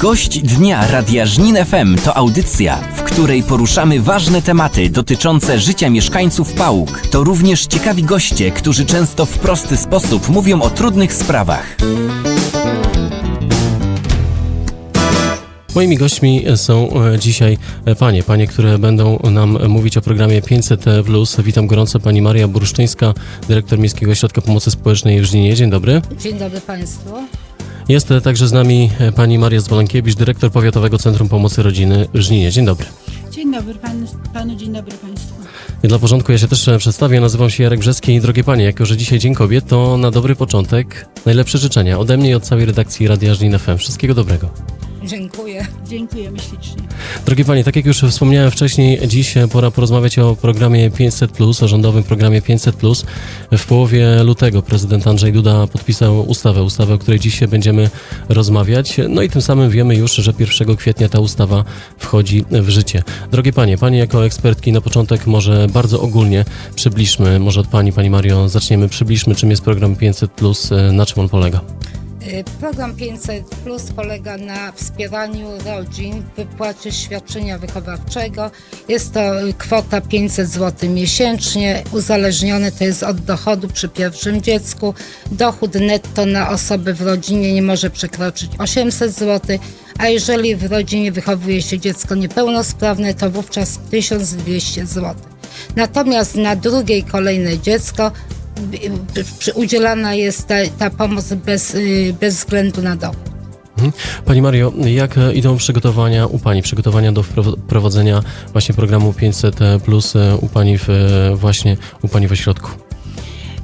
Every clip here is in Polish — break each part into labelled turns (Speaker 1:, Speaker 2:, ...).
Speaker 1: Gość Dnia Radia Żnin FM to audycja, w której poruszamy ważne tematy dotyczące życia mieszkańców Pałuk. To również ciekawi goście, którzy często w prosty sposób mówią o trudnych sprawach.
Speaker 2: Moimi gośćmi są e, dzisiaj e, panie, panie, które będą nam mówić o programie 500 Plus. Witam gorąco pani Maria Bursztyńska, dyrektor Miejskiego Ośrodka Pomocy Społecznej w Żninie. Dzień dobry.
Speaker 3: Dzień dobry Państwu.
Speaker 2: Jest także z nami e, pani Maria Zwolenkiewicz, dyrektor Powiatowego Centrum Pomocy Rodziny w Żninie. Dzień dobry.
Speaker 4: Dzień dobry panu, panu dzień dobry państwu.
Speaker 2: Dla porządku ja się też e, przedstawię. Nazywam się Jarek Brzeski i drogie panie, jako że dzisiaj Dzień Kobiet, to na dobry początek najlepsze życzenia ode mnie i od całej redakcji Radia Żnin FM. Wszystkiego dobrego.
Speaker 3: Dziękuję.
Speaker 4: Dziękujemy ślicznie.
Speaker 2: Drogie Panie, tak jak już wspomniałem wcześniej, dziś pora porozmawiać o programie 500, o rządowym programie 500. W połowie lutego prezydent Andrzej Duda podpisał ustawę, ustawę, o której dziś będziemy rozmawiać. No i tym samym wiemy już, że 1 kwietnia ta ustawa wchodzi w życie. Drogie Panie, Pani jako ekspertki na początek może bardzo ogólnie przybliżmy, może od Pani, Pani Mario, zaczniemy, przybliżmy, czym jest program 500, na czym on polega.
Speaker 3: Y, Program 500 Plus polega na wspieraniu rodzin w wypłacie świadczenia wychowawczego. Jest to y, kwota 500 zł miesięcznie, uzależnione to jest od dochodu przy pierwszym dziecku. Dochód netto na osobę w rodzinie nie może przekroczyć 800 zł, a jeżeli w rodzinie wychowuje się dziecko niepełnosprawne, to wówczas 1200 zł. Natomiast na drugie i kolejne dziecko udzielana jest ta, ta pomoc bez, y, bez względu na dochód.
Speaker 2: Mhm. Pani Mario, jak idą przygotowania u Pani, przygotowania do prowadzenia właśnie programu 500 plus u Pani w, właśnie u Pani w ośrodku?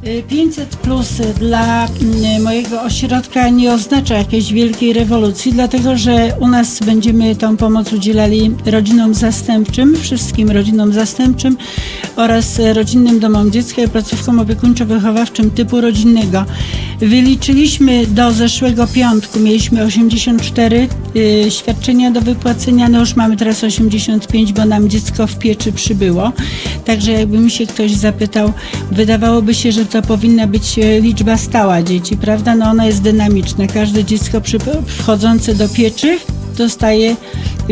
Speaker 4: Y, 500 plus dla mm, mojego ośrodka nie oznacza jakiejś wielkiej rewolucji, dlatego że u nas będziemy tą pomoc udzielali rodzinom zastępczym, wszystkim rodzinom zastępczym oraz rodzinnym domom dziecka i placówkom opiekuńczo-wychowawczym typu rodzinnego. Wyliczyliśmy do zeszłego piątku, mieliśmy 84 y, świadczenia do wypłacenia, no już mamy teraz 85, bo nam dziecko w pieczy przybyło. Także jakby mi się ktoś zapytał, wydawałoby się, że to powinna być e, liczba stała dzieci, prawda? No ona jest dynamiczna. Każde dziecko przy, wchodzące do pieczy dostaje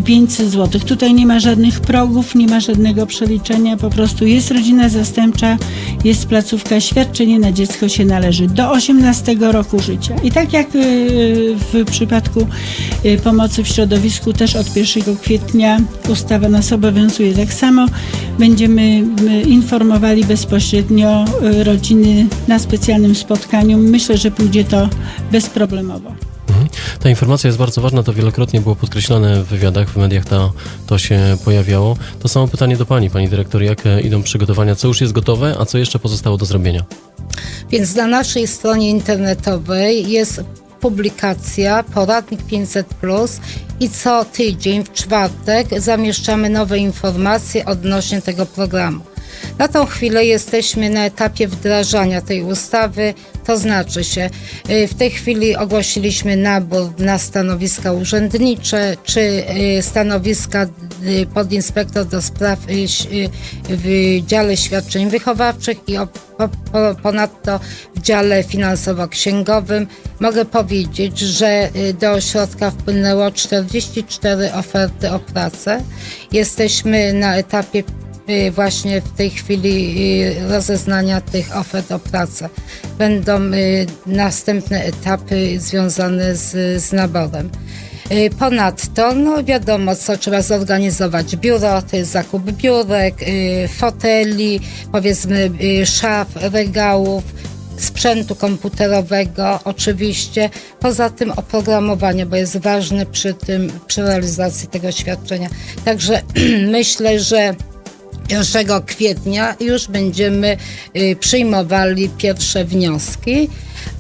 Speaker 4: 500 zł. Tutaj nie ma żadnych progów, nie ma żadnego przeliczenia, po prostu jest rodzina zastępcza, jest placówka, świadczenie na dziecko się należy do 18 roku życia. I tak jak y, w przypadku y, pomocy w środowisku też od 1 kwietnia ustawa nas obowiązuje. Tak samo będziemy informowali bezpośrednio y, rodziny na specjalnym spotkaniu. Myślę, że pójdzie to bezproblemowo.
Speaker 2: Ta informacja jest bardzo ważna, to wielokrotnie było podkreślane w wywiadach, w mediach to, to się pojawiało. To samo pytanie do Pani, Pani Dyrektor, jak e, idą przygotowania, co już jest gotowe, a co jeszcze pozostało do zrobienia?
Speaker 3: Więc na naszej stronie internetowej jest publikacja Poradnik 500 i co tydzień w czwartek zamieszczamy nowe informacje odnośnie tego programu. Na tą chwilę jesteśmy na etapie wdrażania tej ustawy, to znaczy się, y, w tej chwili ogłosiliśmy nabór na stanowiska urzędnicze czy y, stanowiska y, podinspektor do spraw w dziale świadczeń wychowawczych i ponadto w dziale finansowo-księgowym. Mogę powiedzieć, że do ośrodka wpłynęło 44 oferty o pracę. Jesteśmy na etapie właśnie w tej chwili y, rozeznania tych ofert o pracę. Będą y, następne etapy związane z, z naborem. Y, Ponadto, no wiadomo, co trzeba zorganizować. Biuro, to jest zakup biurek, y, foteli, powiedzmy y, szaf, regałów, sprzętu komputerowego oczywiście. Poza tym oprogramowanie, bo jest ważne przy tym, przy realizacji tego świadczenia. Także myślę, że 1 kwietnia już będziemy y, przyjmowali pierwsze wnioski,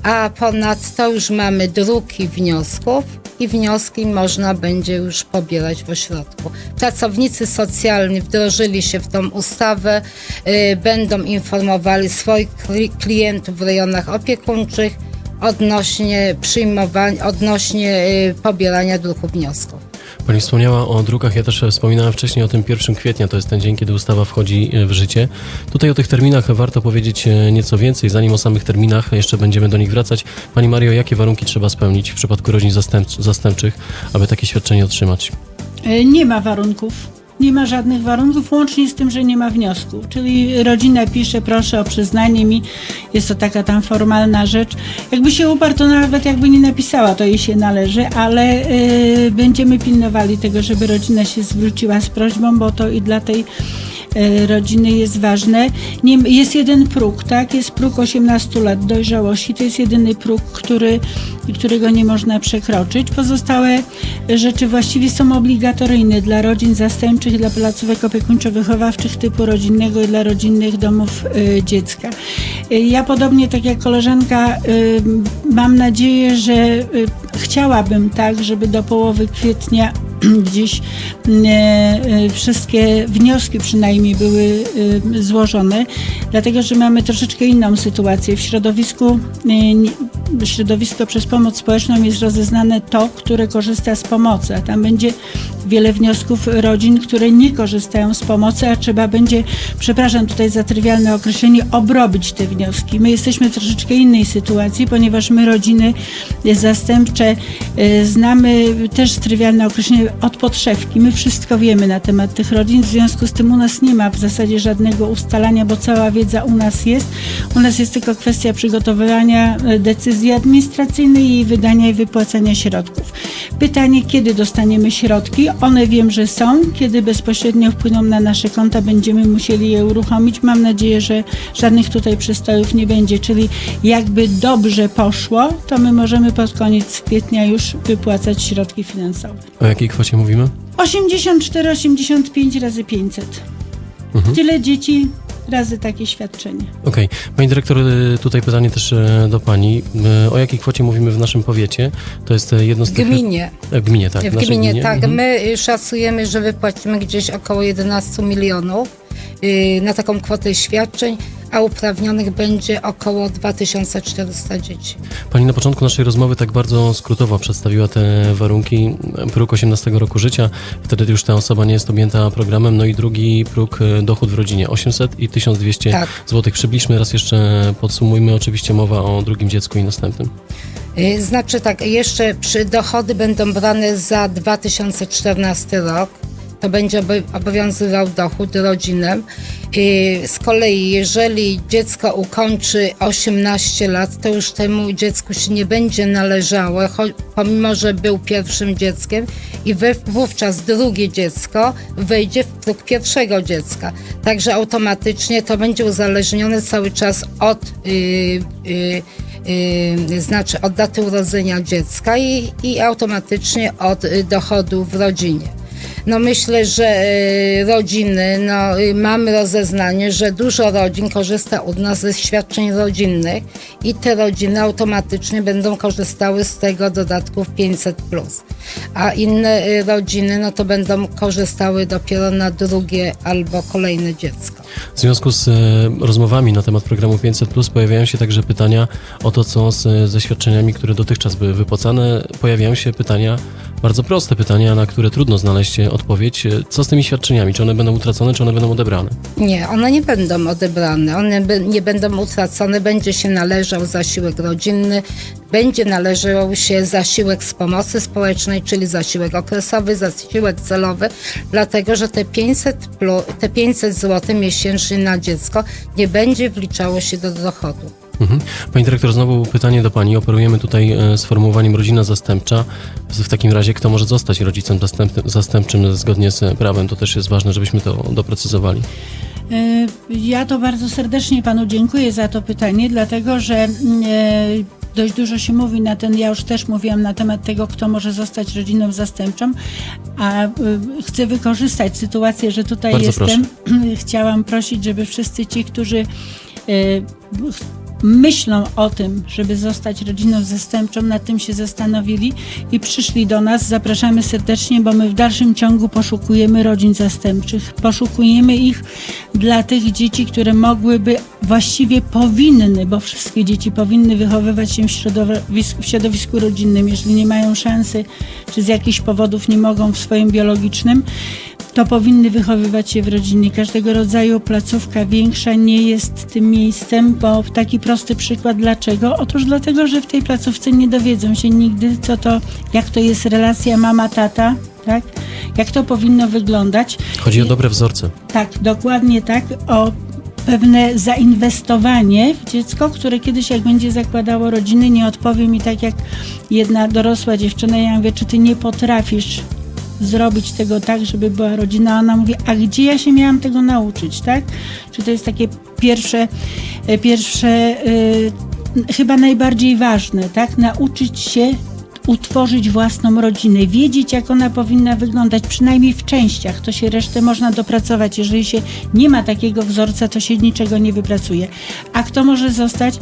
Speaker 3: a ponadto już mamy druki wniosków i wnioski można będzie już pobierać w ośrodku. Pracownicy socjalni wdrożyli się w tą ustawę, y, będą informowali swoich kli- klientów w rejonach opiekuńczych odnośnie przyjmowania, odnośnie y, pobierania druku wniosków.
Speaker 2: Pani wspomniała o drukach, ja też wspominałem wcześniej o tym 1 kwietnia, to jest ten dzień, kiedy ustawa wchodzi e, w życie. Tutaj o tych terminach warto powiedzieć e, nieco więcej, zanim o samych terminach jeszcze będziemy do nich wracać. Pani Mario, jakie warunki trzeba spełnić w przypadku rodzin zastępc- zastępczych, aby takie świadczenie otrzymać?
Speaker 4: Nie ma warunków. Nie ma żadnych warunków, łącznie z tym, że nie ma wniosku. Czyli rodzina pisze, proszę o przyznanie mi, jest to taka tam formalna rzecz. Jakby się uparł, to nawet jakby nie napisała, to jej się należy, ale y, będziemy pilnowali tego, żeby rodzina się zwróciła z prośbą, bo to i dla tej rodziny jest ważne. Nie, jest jeden próg, tak? Jest próg 18 lat dojrzałości. To jest jedyny próg, który, którego nie można przekroczyć. Pozostałe rzeczy właściwie są obligatoryjne dla rodzin zastępczych, dla placówek opiekuńczo-wychowawczych typu rodzinnego i dla rodzinnych domów y, dziecka. Y, Ja podobnie tak jak koleżanka mam nadzieję, że chciałabym tak, żeby do połowy kwietnia gdzieś e, e, wszystkie wnioski przynajmniej były e, złożone, dlatego że mamy troszeczkę inną sytuację. W środowisku, środowisko przez pomoc społeczną jest rozeznane to, które korzysta z pomocy, a tam będzie wiele wniosków rodzin, które nie korzystają z pomocy, a trzeba będzie, przepraszam tutaj za trywialne określenie, obrobić te wnioski. My jesteśmy w troszeczkę innej sytuacji, ponieważ my rodziny zastępcze e, znamy też trywialne określenie od podszewki. My wszystko wiemy na temat tych rodzin, w związku z tym u nas nie ma w zasadzie żadnego ustalania, bo cała wiedza u nas jest. U nas jest tylko kwestia przygotowywania e, decyzji administracyjnej, jej wydania i wypłacania środków. Pytanie, kiedy dostaniemy środki? One wiem, że są. Kiedy bezpośrednio wpłyną na nasze konta, będziemy musieli je uruchomić. Mam nadzieję, że żadnych tutaj przystojów nie będzie, czyli jakby dobrze poszło, to my możemy pod koniec kwietnia już wypłacać środki finansowe.
Speaker 2: O jakiej kwocie mówimy?
Speaker 4: 84-85 razy 500. Tyle dzieci razy takie świadczenie.
Speaker 2: Okej. Pani dyrektor, y, tutaj pytanie też e, do Pani. Y, O jakiej kwocie mówimy w naszym powiecie? To jest jedno z
Speaker 3: W
Speaker 2: tych...
Speaker 3: gminie.
Speaker 2: E, W gminie, tak.
Speaker 3: W
Speaker 2: naszej
Speaker 3: gminie, tak.
Speaker 2: Mhm.
Speaker 3: My y, szacujemy, że wypłacimy gdzieś około 11 milionów y, na taką kwotę świadczeń, a uprawnionych będzie około 2400 dzieci.
Speaker 2: Pani na początku naszej rozmowy tak bardzo skrótowo przedstawiła te warunki. Próg 18 roku życia, wtedy już ta osoba nie jest objęta programem. No i drugi próg e, dochód w rodzinie 800 i 1200
Speaker 3: Tak.
Speaker 2: zł. Przybliżmy raz jeszcze, podsumujmy. Oczywiście mowa o drugim dziecku i następnym.
Speaker 3: Y, Znaczy tak, jeszcze przy dochody będą brane za 2014 rok. To będzie obo- obowiązywał dochód rodzinem. Y, Z kolei, jeżeli dziecko ukończy 18 lat, to już temu dziecku się nie będzie należało, pomimo że był pierwszym dzieckiem, i wówczas drugie dziecko wejdzie w próg pierwszego dziecka. Także automatycznie to będzie uzależnione cały czas od. y, y, y, znaczy od daty urodzenia dziecka i, i automatycznie od y, dochodu w rodzinie. No myślę, że y, rodziny, no y, mamy rozeznanie, że dużo rodzin korzysta u nas ze świadczeń rodzinnych i te rodziny automatycznie będą korzystały z tego dodatków 500+. A inne y, rodziny, no to będą korzystały dopiero na drugie albo kolejne dziecko.
Speaker 2: W związku z e, rozmowami na temat programu 500 pojawiają się także pytania o to, co z, ze świadczeniami, które dotychczas były wypłacane. Pojawiają się pytania, bardzo proste pytania, na które trudno znaleźć e, odpowiedź. E, Co z tymi świadczeniami? Czy one będą utracone, czy one będą odebrane?
Speaker 3: Nie, one nie będą odebrane, one nie będą utracone, będzie się należał zasiłek rodzinny, będzie należał się zasiłek z pomocy społecznej, czyli zasiłek okresowy, zasiłek celowy, dlatego że te 500, plu, te 500 zł miesięcznie na dziecko nie będzie wliczało się do dochodu.
Speaker 2: Mhm. Pani dyrektor, znowu pytanie do Pani. Operujemy tutaj e, sformułowaniem rodzina zastępcza. W takim razie, kto może zostać rodzicem zastępczym zgodnie z prawem? To też jest ważne, żebyśmy to doprecyzowali.
Speaker 4: E, Ja to bardzo serdecznie panu dziękuję za to pytanie, dlatego że e, dość dużo się mówi na ten, ja już też mówiłam na temat tego, kto może zostać rodziną zastępczą, a e, chcę wykorzystać sytuację, że tutaj
Speaker 2: Bardzo
Speaker 4: jestem. Chciałam prosić, żeby wszyscy ci, którzy e, myślą o tym, żeby zostać rodziną zastępczą, nad tym się zastanowili i przyszli do nas. Zapraszamy serdecznie, bo my w dalszym ciągu poszukujemy rodzin zastępczych. Poszukujemy ich dla tych dzieci, które mogłyby, właściwie powinny, bo wszystkie dzieci powinny wychowywać się w środowisku, w środowisku rodzinnym, jeżeli nie mają szansy, czy z jakichś powodów nie mogą w swoim biologicznym to powinny wychowywać się w rodzinie. Każdego rodzaju placówka większa nie jest tym miejscem, bo taki prosty przykład dlaczego? Otóż dlatego, że w tej placówce nie dowiedzą się nigdy, co to, jak to jest relacja mama-tata, tak? Jak to powinno wyglądać.
Speaker 2: Chodzi o dobre wzorce.
Speaker 4: Tak, dokładnie tak, o pewne zainwestowanie w dziecko, które kiedyś jak będzie zakładało rodziny, nie odpowie mi tak jak jedna dorosła dziewczyna, ja mówię, czy ty nie potrafisz zrobić tego tak, żeby była rodzina. A Ona mówi, a gdzie ja się miałam tego nauczyć, tak? Czy to jest takie pierwsze, e, pierwsze yy, chyba najbardziej ważne, tak? Nauczyć się utworzyć własną rodzinę, wiedzieć, jak ona powinna wyglądać, przynajmniej w częściach. To się resztę można dopracować. Jeżeli się nie ma takiego wzorca, to się niczego nie wypracuje. A kto może zostać?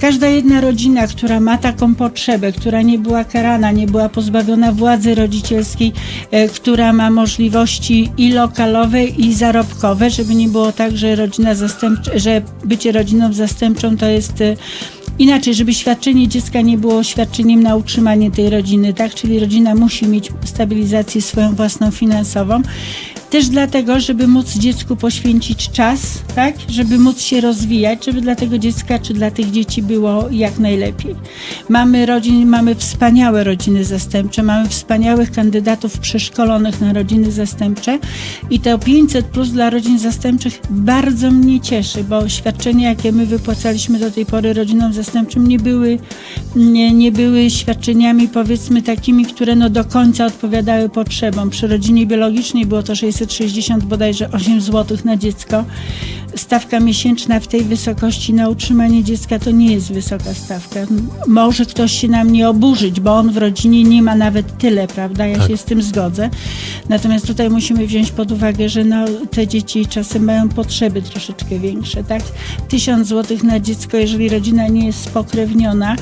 Speaker 4: Każda jedna rodzina, która ma taką potrzebę, która nie była karana, nie była pozbawiona władzy rodzicielskiej, e, która ma możliwości i lokalowe, i zarobkowe, żeby nie było tak, że rodzina zastępcza, że bycie rodziną zastępczą to jest e, Inaczej, żeby świadczenie dziecka nie było świadczeniem na utrzymanie tej rodziny, tak? Czyli rodzina musi mieć stabilizację swoją własną finansową. Też dlatego, żeby móc dziecku poświęcić czas, tak? Żeby móc się rozwijać, żeby dla tego dziecka czy dla tych dzieci było jak najlepiej. Mamy rodzin, mamy wspaniałe rodziny zastępcze, mamy wspaniałych kandydatów przeszkolonych na rodziny zastępcze i to 500 plus dla rodzin zastępczych bardzo mnie cieszy, bo świadczenia, jakie my wypłacaliśmy do tej pory rodzinom zastępczym nie były, nie, nie były świadczeniami powiedzmy takimi, które no do końca odpowiadały potrzebom. Przy rodzinie biologicznej było to 600 660 bodajże 8 zł na dziecko. Stawka miesięczna w tej wysokości na utrzymanie dziecka to nie jest wysoka stawka. Może ktoś się na mnie oburzyć, bo on w rodzinie nie ma nawet tyle, prawda? Ja
Speaker 2: Tak.
Speaker 4: się z tym zgodzę. Natomiast tutaj musimy wziąć pod uwagę, że no, te dzieci czasem mają potrzeby troszeczkę większe, tak? 1000 zł na dziecko, jeżeli rodzina nie jest spokrewniona,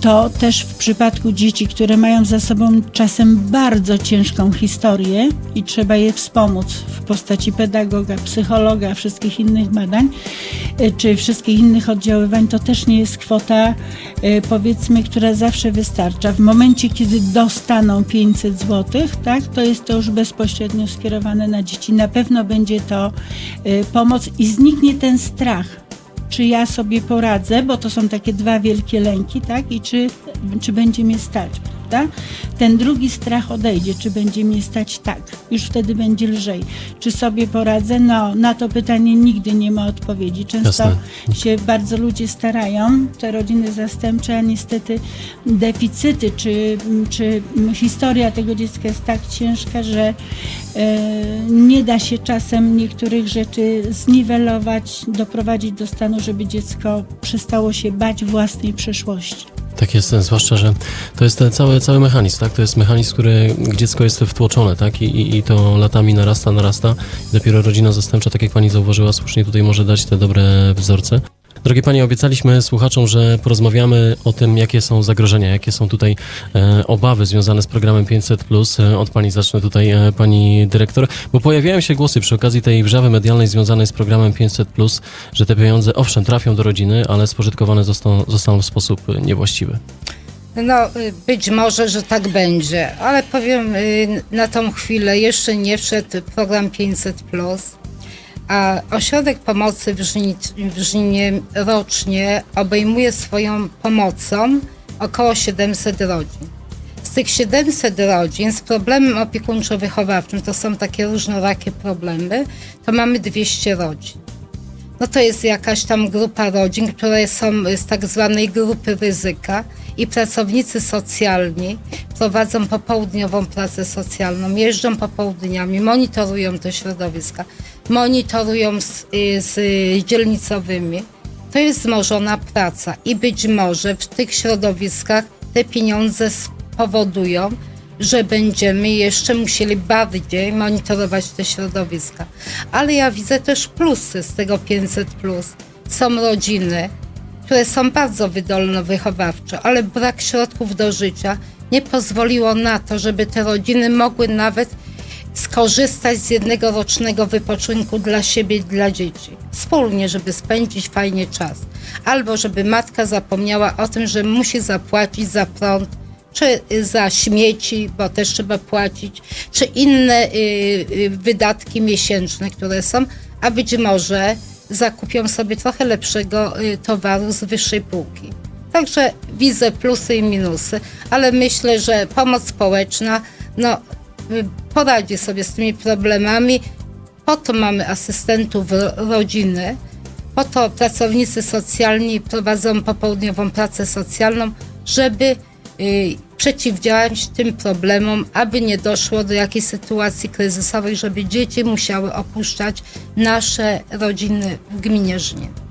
Speaker 4: to też w przypadku dzieci, które mają za sobą czasem bardzo ciężką historię i trzeba je wspomóc w postaci pedagoga, psychologa, wszystkich innych badań, y, czy wszystkich innych oddziaływań, to też nie jest kwota, y, powiedzmy, która zawsze wystarcza. W momencie, kiedy dostaną 500 zł, tak, to jest to już bezpośrednio skierowane na dzieci. Na pewno będzie to y, pomoc i zniknie ten strach czy ja sobie poradzę, bo to są takie dwa wielkie lęki, tak? I czy, czy będzie mnie stać, prawda? Ten drugi strach odejdzie, czy będzie mnie stać tak. Już wtedy będzie lżej. Czy sobie poradzę? No, na to pytanie nigdy nie ma odpowiedzi. Często
Speaker 2: Jasne.
Speaker 4: się bardzo ludzie starają, te rodziny zastępcze, a niestety deficyty, czy, czy historia tego dziecka jest tak ciężka, że e, nie da się czasem niektórych rzeczy zniwelować, doprowadzić do stanu, żeby dziecko przestało się bać własnej przeszłości.
Speaker 2: Tak jest, zwłaszcza, że to jest ten cały, cały mechanizm, tak? To jest mechanizm, który dziecko jest wtłoczone, tak? I, i, I to latami narasta, narasta. Dopiero rodzina zastępcza, tak jak pani zauważyła, słusznie tutaj może dać te dobre wzorce. Drogie Panie, obiecaliśmy słuchaczom, że porozmawiamy o tym, jakie są zagrożenia, jakie są tutaj e, obawy związane z programem 500+. E, od Pani zacznę tutaj, e, Pani Dyrektor, bo pojawiają się głosy przy okazji tej wrzawy medialnej związanej z programem 500+, że te pieniądze owszem trafią do rodziny, ale spożytkowane zostaną, zostaną w sposób niewłaściwy.
Speaker 3: No, być może, że tak będzie, ale powiem y, na tą chwilę, jeszcze nie wszedł program 500, a ośrodek pomocy w Żninie, w Żninie rocznie obejmuje swoją pomocą około 700 rodzin. Z tych 700 rodzin z problemem opiekuńczo-wychowawczym, to są takie różnorakie problemy, to mamy 200 rodzin no to jest jakaś tam grupa rodzin, które są z tak zwanej grupy ryzyka i pracownicy socjalni prowadzą popołudniową pracę socjalną, jeżdżą popołudniami, monitorują te środowiska, monitorują z, y, z dzielnicowymi. To jest wzmożona praca i być może w tych środowiskach te pieniądze spowodują, że będziemy jeszcze musieli bardziej monitorować te środowiska. Ale ja widzę też plusy z tego 500. Są rodziny, które są bardzo wydolne wychowawczo, ale brak środków do życia nie pozwoliło na to, żeby te rodziny mogły nawet skorzystać z jednego rocznego wypoczynku dla siebie i dla dzieci. Wspólnie, żeby spędzić fajnie czas. Albo żeby matka zapomniała o tym, że musi zapłacić za prąd, czy za śmieci, bo też trzeba płacić, czy inne y, y, wydatki miesięczne, które są, a być może zakupią sobie trochę lepszego y, towaru z wyższej półki. Także widzę plusy i minusy, ale myślę, że pomoc społeczna no, poradzi sobie z tymi problemami. Po to mamy asystentów ro- rodziny, po to pracownicy socjalni prowadzą popołudniową pracę socjalną, żeby y, przeciwdziałać tym problemom, aby nie doszło do jakiejś sytuacji kryzysowej, żeby dzieci musiały opuszczać nasze rodziny w gminie Żnin.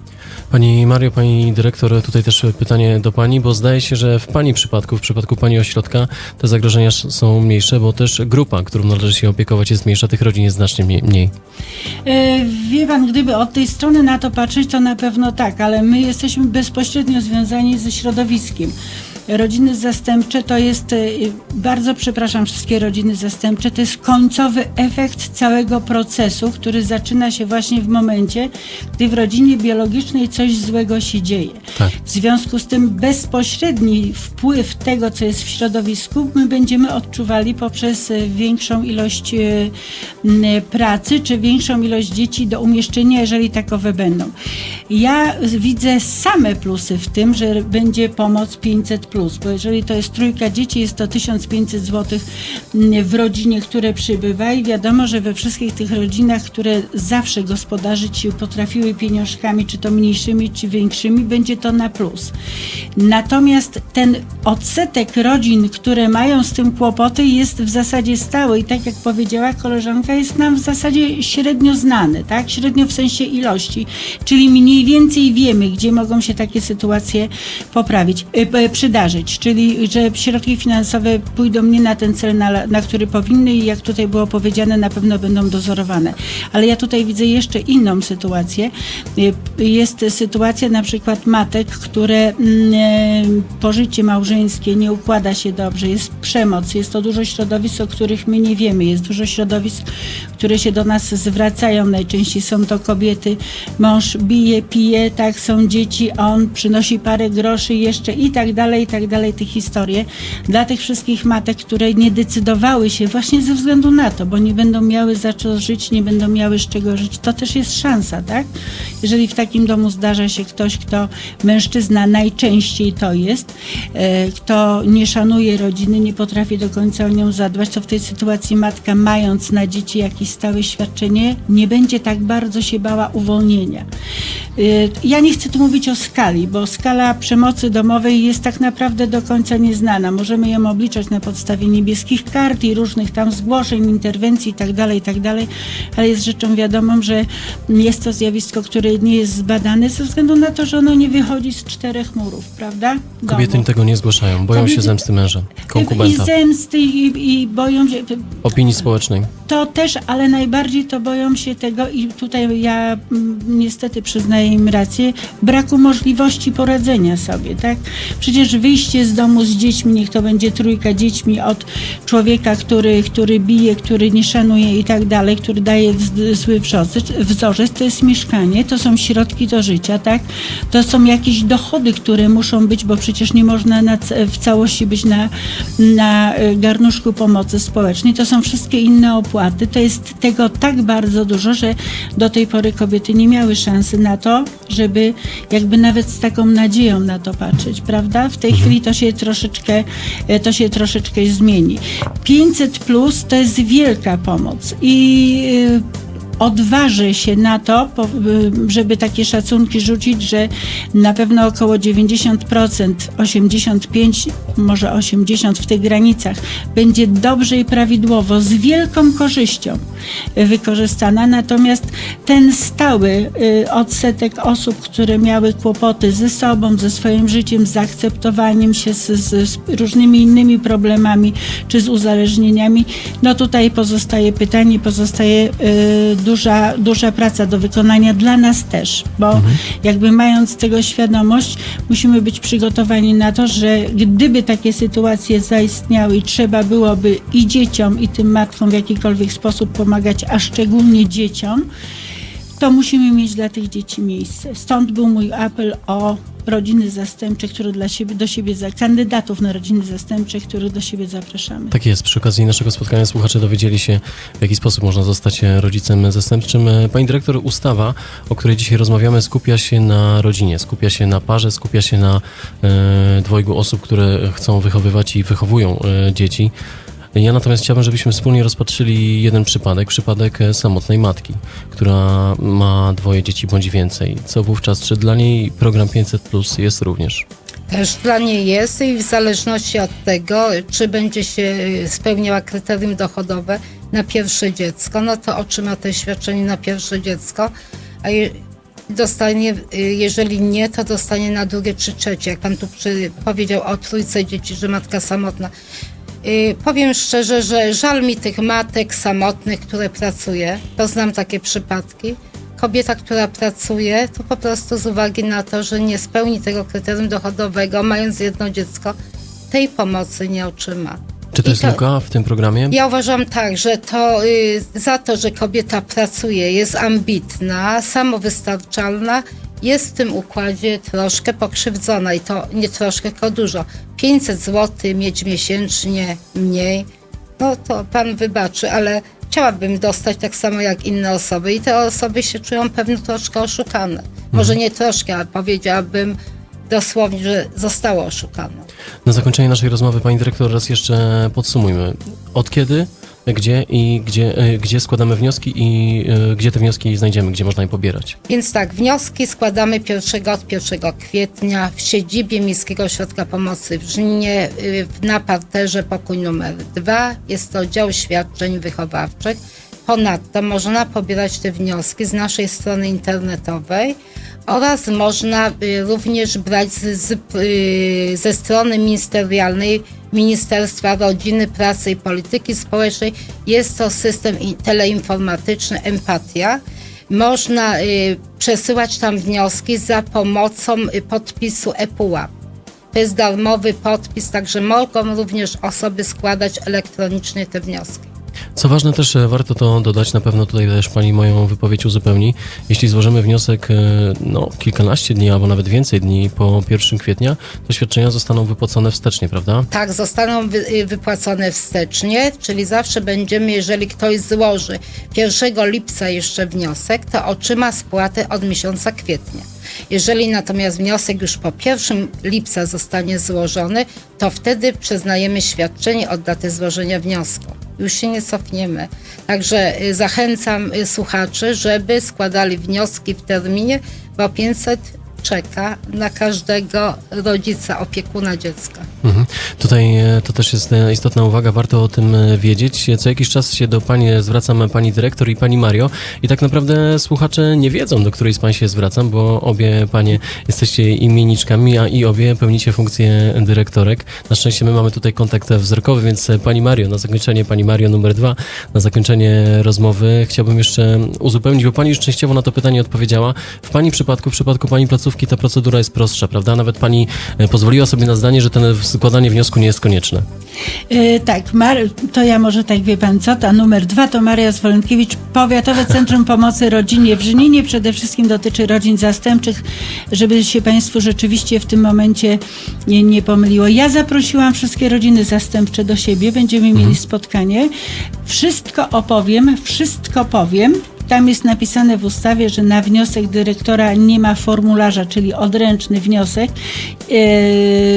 Speaker 2: Pani Mario, pani dyrektor, tutaj też pytanie do pani, bo zdaje się, że w pani przypadku, w przypadku pani ośrodka, te zagrożenia są mniejsze, bo też grupa, którą należy się opiekować, jest mniejsza, tych rodzin jest znacznie mniej. mniej.
Speaker 4: E, Wie pan, gdyby od tej strony na to patrzeć, to na pewno tak, ale my jesteśmy bezpośrednio związani ze środowiskiem. Rodziny zastępcze to jest, e, bardzo przepraszam wszystkie rodziny zastępcze, to jest końcowy efekt całego procesu, który zaczyna się właśnie w momencie, gdy w rodzinie biologicznej coś złego się dzieje.
Speaker 2: Tak.
Speaker 4: W związku z tym bezpośredni wpływ tego, co jest w środowisku, my będziemy odczuwali poprzez e, większą ilość pracy, czy większą ilość dzieci do umieszczenia, jeżeli takowe będą. Ja widzę same plusy w tym, że będzie pomoc 500, bo jeżeli to jest trójka dzieci, jest to 1500 zł w rodzinie, które przybywa. I wiadomo, że we wszystkich tych rodzinach, które zawsze gospodarzyć się potrafiły pieniążkami, czy to mniejszymi, czy większymi, będzie to na plus. Natomiast ten odsetek rodzin, które mają z tym kłopoty, jest w zasadzie stały. I tak jak powiedziała koleżanka, jest nam w zasadzie średnio znany, tak? Średnio w sensie ilości, czyli mniej więcej wiemy, gdzie mogą się takie sytuacje poprawić, y, przydarzyć, czyli że środki finansowe pójdą nie na ten cel, na, na który powinny i jak tutaj było powiedziane, na pewno będą dozorowane. Ale ja tutaj widzę jeszcze inną sytuację. Y, Jest sytuacja na przykład matek, które mm, e, pożycie małżeńskie nie układa się dobrze, jest przemoc, jest to dużo środowisk, o których my nie wiemy, jest dużo środowisk, które się do nas zwracają, najczęściej są to kobiety, mąż bije, pije, tak, są dzieci, on przynosi parę groszy jeszcze i tak dalej, i tak dalej, te historie. Dla tych wszystkich matek, które nie decydowały się właśnie ze względu na to, bo nie będą miały za co żyć, nie będą miały z czego żyć, to też jest szansa, tak? Jeżeli w takim domu zdarza się ktoś, kto mężczyzna najczęściej to jest, e, kto nie szanuje rodziny, nie potrafi do końca o nią zadbać, to w tej sytuacji matka, mając na dzieci jakieś stałe świadczenie, nie będzie tak bardzo się bała uwolnienia. E, Ja nie chcę tu mówić o skali, bo skala przemocy domowej jest tak naprawdę do końca nieznana. Możemy ją obliczać na podstawie niebieskich kart i różnych tam zgłoszeń, interwencji itd., itd., ale jest rzeczą wiadomą, że jest to zjawisko, które nie jest zbadane ze względu na to, że ono nie wychodzi z czterech murów, prawda?
Speaker 2: Kobiety
Speaker 4: Domu.
Speaker 2: tego nie zgłaszają, boją się
Speaker 4: Kobiety-
Speaker 2: zemsty męża, konkubenta,
Speaker 4: I zemsty i, i boją się,
Speaker 2: opinii społecznej.
Speaker 4: To też, ale najbardziej to boją się tego i tutaj ja mm, niestety przyznaję im rację, braku możliwości poradzenia sobie, tak? Przecież wyjście z domu z dziećmi, niech to będzie trójka dziećmi od człowieka, który, który bije, który nie szanuje i tak dalej, który daje zły wzorzec, to jest mieszkanie, to są środki do życia, tak? To są jakieś dochody, które muszą być, bo przecież nie można na, w całości być na, na y, garnuszku pomocy społecznej. To są wszystkie inne opłaty. To jest tego tak bardzo dużo, że do tej pory kobiety nie miały szansy na to, żeby jakby nawet z taką nadzieją na to patrzeć, prawda? W tej chwili to się troszeczkę, y, to się troszeczkę zmieni. 500 plus to jest wielka pomoc i y, odważy się na to, po- żeby takie szacunki rzucić, że na pewno około 90%, 85%, może 80% w tych granicach będzie dobrze i prawidłowo, z wielką korzyścią wykorzystana. Natomiast ten stały y, odsetek osób, które miały kłopoty ze sobą, ze swoim życiem, z zaakceptowaniem się, z, z, z różnymi innymi problemami czy z uzależnieniami, no tutaj pozostaje pytanie, pozostaje y, duża, duża praca do wykonania dla nas też, bo jakby mając tego świadomość, musimy być przygotowani na to, że gdyby takie sytuacje zaistniały i trzeba byłoby i dzieciom, i tym matkom w jakikolwiek sposób pomagać, a szczególnie dzieciom, to musimy mieć dla tych dzieci miejsce. Stąd był mój apel o rodziny zastępcze, które dla siebie, do siebie, za, kandydatów na rodziny zastępcze, których do siebie zapraszamy.
Speaker 2: Tak jest. Przy okazji naszego spotkania słuchacze dowiedzieli się, w jaki sposób można zostać e, rodzicem zastępczym. E, Pani dyrektor, ustawa, o której dzisiaj rozmawiamy, skupia się na rodzinie, skupia się na parze, skupia się na e, dwojgu osób, które chcą wychowywać i wychowują e, dzieci. Ja natomiast chciałbym, żebyśmy wspólnie rozpatrzyli jeden przypadek, przypadek e, samotnej matki, która ma dwoje dzieci bądź więcej. Co wówczas, czy dla niej program 500 Plus jest również?
Speaker 3: Też dla niej jest i w zależności od tego, czy będzie się y, spełniała kryterium dochodowe na pierwsze dziecko, no to otrzyma to świadczenie na pierwsze dziecko, a je, dostanie, y, jeżeli nie, to dostanie na drugie czy trzecie. Jak pan tu przy, powiedział o trójce dzieci, że matka samotna. Y, powiem szczerze, że żal mi tych matek samotnych, które pracuje, bo znam takie przypadki. Kobieta, która pracuje, to po prostu z uwagi na to, że nie spełni tego kryterium dochodowego, mając jedno dziecko, tej pomocy nie otrzyma.
Speaker 2: Czy to
Speaker 3: I
Speaker 2: jest luka w tym programie?
Speaker 3: Ja uważam tak, że to y, za to, że kobieta pracuje, jest ambitna, samowystarczalna, jest w tym układzie troszkę pokrzywdzona i to nie troszkę, tylko dużo. 500 zł mieć miesięcznie mniej, no to pan wybaczy, ale chciałabym dostać tak samo jak inne osoby i te osoby się czują pewnie troszkę oszukane. Może nie troszkę, ale powiedziałabym dosłownie, że zostało oszukane.
Speaker 2: Na zakończenie naszej rozmowy, pani dyrektor, raz jeszcze podsumujmy. Od kiedy, gdzie i gdzie, e, gdzie składamy wnioski i e, gdzie te wnioski znajdziemy, gdzie można je pobierać?
Speaker 3: Więc tak, wnioski składamy pierwszego od 1 kwietnia w siedzibie Miejskiego Ośrodka Pomocy w Żninie y, na parterze pokój numer 2. Jest to dział świadczeń wychowawczych. Ponadto można pobierać te wnioski z naszej strony internetowej oraz można y, również brać z, z, y, ze strony ministerialnej Ministerstwa Rodziny, Pracy i Polityki Społecznej. Jest to system teleinformatyczny Empatia. Można y, przesyłać tam wnioski za pomocą podpisu ePUAP. To jest darmowy podpis, także mogą również osoby składać elektronicznie te wnioski.
Speaker 2: Co ważne też e, warto to dodać, na pewno tutaj też pani moją wypowiedź uzupełni. Jeśli złożymy wniosek e, no, kilkanaście dni albo nawet więcej dni po 1 kwietnia, to świadczenia zostaną wypłacone wstecznie, prawda?
Speaker 3: Tak, zostaną wy, y, wypłacone wstecznie, czyli zawsze będziemy, jeżeli ktoś złoży 1 lipca jeszcze wniosek, to otrzyma spłatę od miesiąca kwietnia. Jeżeli natomiast wniosek już po 1 lipca zostanie złożony, to wtedy przyznajemy świadczenie od daty złożenia wniosku. Już się nie cofniemy. Także y, zachęcam y, słuchaczy, żeby składali wnioski w terminie, bo 500 czeka na każdego rodzica, opiekuna dziecka.
Speaker 2: Mhm. Tutaj e, to też jest e, istotna uwaga, warto o tym e, wiedzieć. Co jakiś czas się do pani zwracam, pani dyrektor i pani Mario i tak naprawdę słuchacze nie wiedzą, do której z pań się zwracam, bo obie panie jesteście imienniczkami, a i obie pełnicie funkcję dyrektorek. Na szczęście my mamy tutaj kontakt wzrokowy, więc pani Mario, na zakończenie pani Mario numer dwa, na zakończenie rozmowy chciałbym jeszcze uzupełnić, bo pani już częściowo na to pytanie odpowiedziała. W pani przypadku, w przypadku pani placówki ta procedura jest prostsza, prawda? Nawet pani e, pozwoliła sobie na zdanie, że ten składanie wniosku nie jest konieczne.
Speaker 4: Yy, tak, Mar- to ja może tak wie pan co, ta numer dwa to Maria Zwolentkiewicz, Powiatowe Centrum Pomocy Rodzinie w Żninie, przede wszystkim dotyczy rodzin zastępczych, żeby się państwu rzeczywiście w tym momencie nie, nie pomyliło. Ja zaprosiłam wszystkie rodziny zastępcze do siebie, będziemy mieli spotkanie. Wszystko opowiem, wszystko powiem. Tam jest napisane w ustawie, że na wniosek dyrektora nie ma formularza, czyli odręczny wniosek. Yy,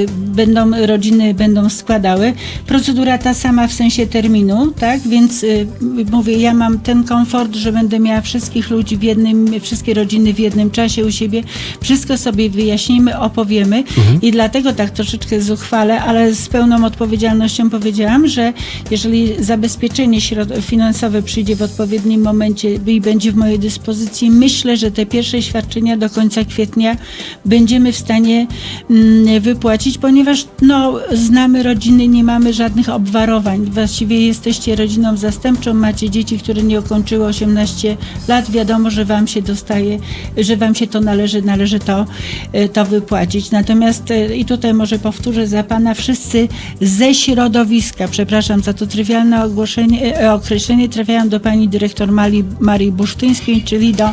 Speaker 4: będą rodziny będą składały. Procedura ta sama w sensie terminu, tak? Więc yy, mówię, ja mam ten komfort, że będę miała wszystkich ludzi w jednym, wszystkie rodziny w jednym czasie u siebie. Wszystko sobie wyjaśnimy, opowiemy i dlatego tak troszeczkę zuchwale, ale z pełną odpowiedzialnością powiedziałam, że jeżeli zabezpieczenie finansowe przyjdzie w odpowiednim momencie i będzie w mojej dyspozycji. Myślę, że te pierwsze świadczenia do końca kwietnia będziemy w stanie mm, wypłacić, ponieważ no, znamy rodziny, nie mamy żadnych obwarowań. Właściwie jesteście rodziną zastępczą, macie dzieci, które nie ukończyły 18 lat. Wiadomo, że wam się dostaje, że wam się to należy, należy to, e, to wypłacić. Natomiast e, i tutaj może powtórzę za pana, wszyscy ze środowiska, przepraszam za to trywialne ogłoszenie, e, określenie, trafiają do pani dyrektor Marii, Busztyńskiej, czyli do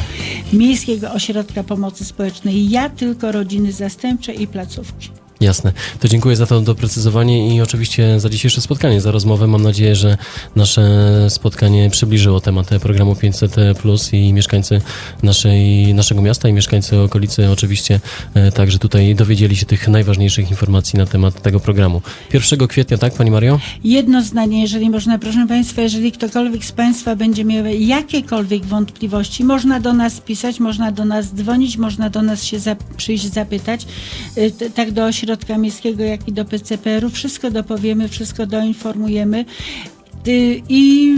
Speaker 4: Miejskiego Ośrodka Pomocy Społecznej. Ja tylko rodziny zastępcze i placówki.
Speaker 2: Jasne. To dziękuję za to doprecyzowanie i oczywiście za dzisiejsze spotkanie, za rozmowę. Mam nadzieję, że nasze spotkanie przybliżyło temat programu 500 plus i mieszkańcy naszej, naszego miasta i mieszkańcy okolicy oczywiście e, także tutaj dowiedzieli się tych najważniejszych informacji na temat tego programu. 1 kwietnia, tak Pani Mario?
Speaker 4: Jedno zdanie, jeżeli można, proszę Państwa, jeżeli ktokolwiek z Państwa będzie miał jakiekolwiek wątpliwości, można do nas pisać, można do nas dzwonić, można do nas się przyjść zapytać, t- tak do ośrodka miejskiego, jak i do PCPR-u. Wszystko dopowiemy, wszystko doinformujemy Y, i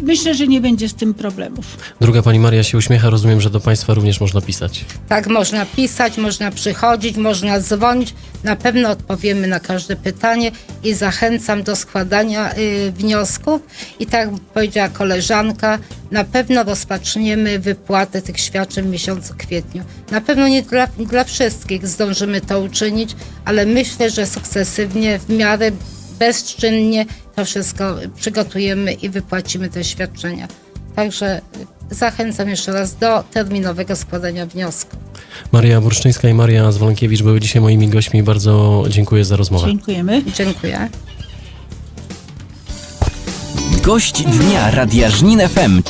Speaker 4: myślę, że nie będzie z tym problemów.
Speaker 2: Druga Pani Maria się uśmiecha, rozumiem, że do Państwa również można pisać.
Speaker 3: Tak, można pisać, można przychodzić, można dzwonić. Na pewno odpowiemy na każde pytanie i zachęcam do składania y, wniosków. I tak jak powiedziała koleżanka, na pewno rozpoczniemy wypłatę tych świadczeń w miesiącu kwietniu. Na pewno nie dla, nie dla wszystkich zdążymy to uczynić, ale myślę, że sukcesywnie, w miarę bezczynnie to wszystko przygotujemy i wypłacimy te świadczenia. Także zachęcam jeszcze raz do terminowego składania wniosku.
Speaker 2: Maria Burszczyńska i Maria Zwolonkiewicz były dzisiaj moimi gośćmi. Bardzo dziękuję za rozmowę.
Speaker 4: Dziękujemy.
Speaker 3: Dziękuję.
Speaker 1: Gość dnia Radia Żnin FM.